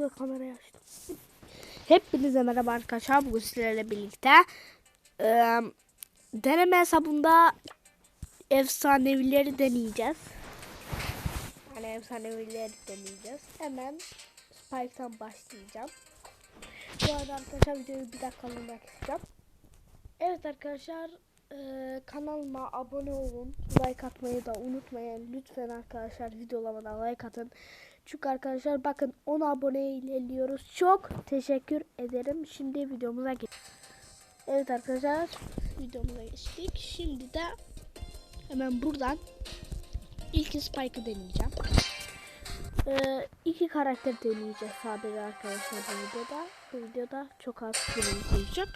yanlışlıkla kamerayı açtım. Hepinize merhaba arkadaşlar. Bugün sizlerle birlikte e, deneme hesabında efsanevileri deneyeceğiz. Yani efsanevileri deneyeceğiz. Hemen Spike'tan başlayacağım. Bu arada arkadaşlar videoyu bir dakikalığına keseceğim. Evet arkadaşlar e, kanalıma abone olun. Like atmayı da unutmayın. Lütfen arkadaşlar videolamada like atın. Çünkü arkadaşlar bakın 10 abone ilerliyoruz. Çok teşekkür ederim. Şimdi videomuza geç. Evet arkadaşlar videomuza geçtik. Şimdi de hemen buradan ilk Spike'ı deneyeceğim. Ee, iki karakter deneyeceğiz sadece arkadaşlar bu videoda. Bu videoda çok az bölüm koyacak.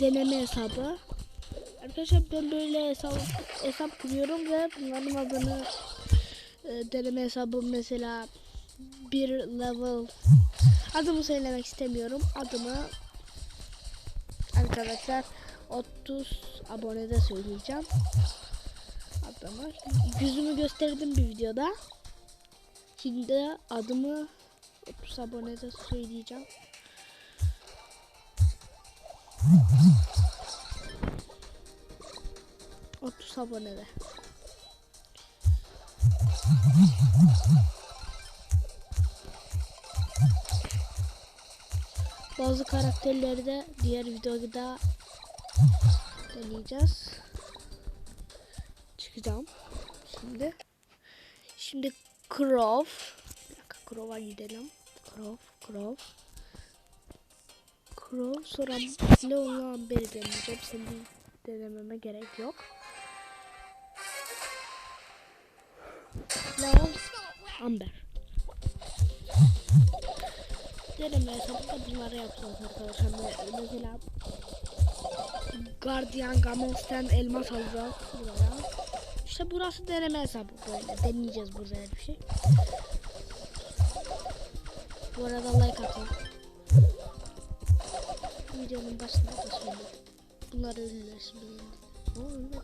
Deneme hesabı. Arkadaşlar ben böyle hesap, hesap kuruyorum ve bunların adını e, deneme hesabı mesela bir level adımı söylemek istemiyorum. Adımı arkadaşlar 30 abonede söyleyeceğim. Adımı yüzümü gösterdim bir videoda. Şimdi adımı 30 abonede söyleyeceğim. Otuz abonede. Bazı karakterleri de diğer videoda deneyeceğiz. Çıkacağım şimdi. Şimdi Crow. Bir dakika Crow'a gidelim. Crow, Crow. Crow sonra Leon'la Amber'i deneyeceğim. Senin denememe gerek yok. Leon, Amber. Deneme hesabında bunları yapacağız arkadaşlar. Me- Mesela Guardian Games'ten elmas alacağız buraya. İşte burası deneme hesabı böyle. Deneyeceğiz burada bir şey. Bu arada like atın. Videonun başında da söyledim. Bunlar ölüler şimdi. O ölmedi.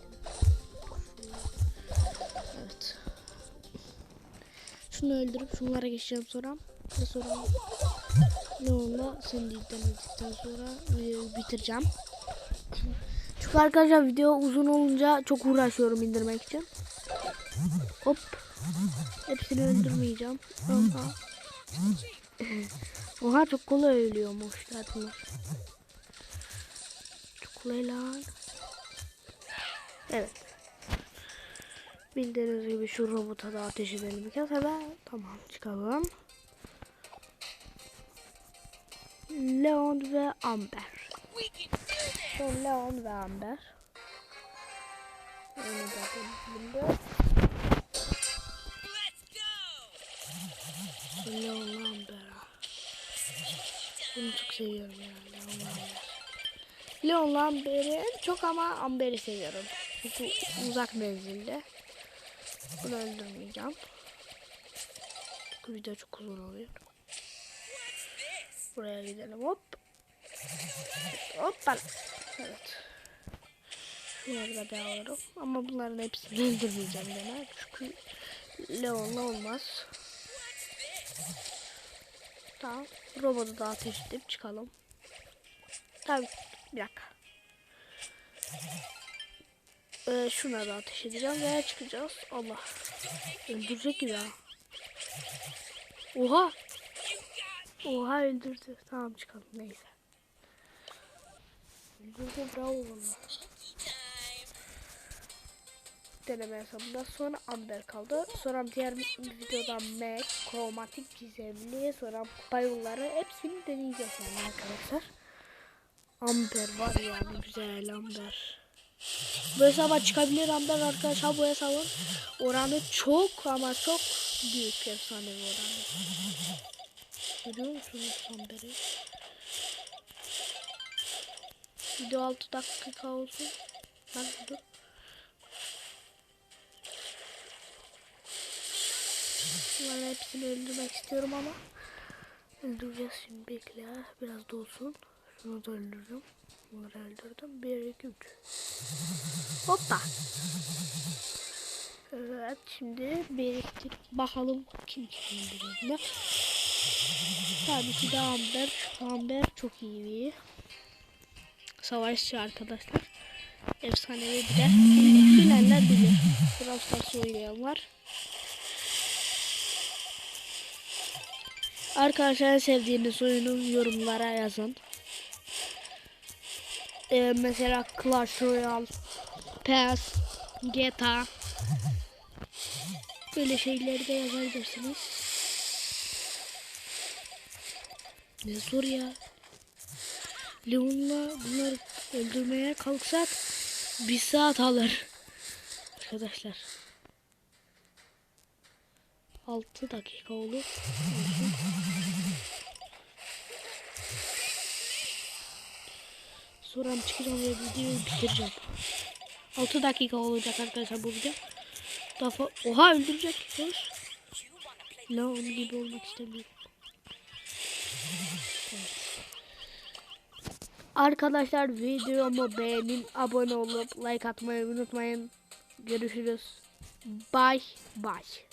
Evet. Şunu öldürüp şunlara geçeceğim sonra. Ve sonra Leon'la seni denedikten sonra videoyu bitireceğim. Çünkü arkadaşlar video uzun olunca çok uğraşıyorum indirmek için. Hop. Hepsini öldürmeyeceğim. Oha. Oha çok kolay ölüyormuşlar bunlar. Çok kolay lan. Evet. Bildiğiniz gibi şu robota da ateş edelim bir kez. Hemen tamam çıkalım. Leon ve Amber. Şu Leon ve Amber. Onu da şimdi. Leon ve Amber. Bunu çok seviyorum ya Leon ve Amber. Leon'la Amber'i çok ama Amber'i seviyorum. Çünkü uzak menzilde. Bunu öldürmeyeceğim. Çünkü video çok uzun oluyor. Buraya gidelim hop. Hoppa. Evet. Şunları da alırım. Ama bunların hepsini öldürmeyeceğim gene. Çünkü Leon'la olmaz. Tamam. Robotu da ateş edip çıkalım. Tabii. Bir dakika. Ee, şuna da ateş edeceğim veya çıkacağız. Allah. Öldürecek ha. Oha. Oha öldürdü. Tamam çıkalım neyse. Öldürdü bravo valla. Deneme hesabında sonra Amber kaldı. Sonra diğer videoda Mac, kromatik gizemli, sonra kupa yolları hepsini deneyeceğiz yani arkadaşlar. Amber var yani güzel Amber. Bu hesaba çıkabilir Amber arkadaşlar bu hesabın oranı çok ama çok büyük efsane bir oranı. Görüyor musunuz Amber'i? Video 6 dakika olsun. Lan dur. Bunların hepsini öldürmek istiyorum ama öldüreceğiz şimdi bekle biraz dolsun. Şunu da öldürdüm. Bunları öldürdüm. 1, 2, 3. Hoppa. Evet şimdi biriktir. Bakalım kim burada. Tabii ki de Amber. Amber çok iyi bir savaşçı arkadaşlar. Efsanevi bir de. Bilenler bilir. Brawl Stars oynayan var. Arkadaşlar sevdiğiniz oyunu yorumlara yazın. Ee, mesela Clash Royale, PES, GTA böyle şeyleri de yazabilirsiniz. Ne zor ya. Leon'la bunları öldürmeye kalksak bir saat alır. Arkadaşlar. 6 dakika olur. Sonra çıkacağım ve videoyu bitireceğim. 6 dakika olacak arkadaşlar bu video. Daha Oha öldürecek. Dur. Ne onun gibi olmak istemiyorum. Arkadaşlar videomu beğenin, abone olup like atmayı unutmayın. Görüşürüz. Bye bye.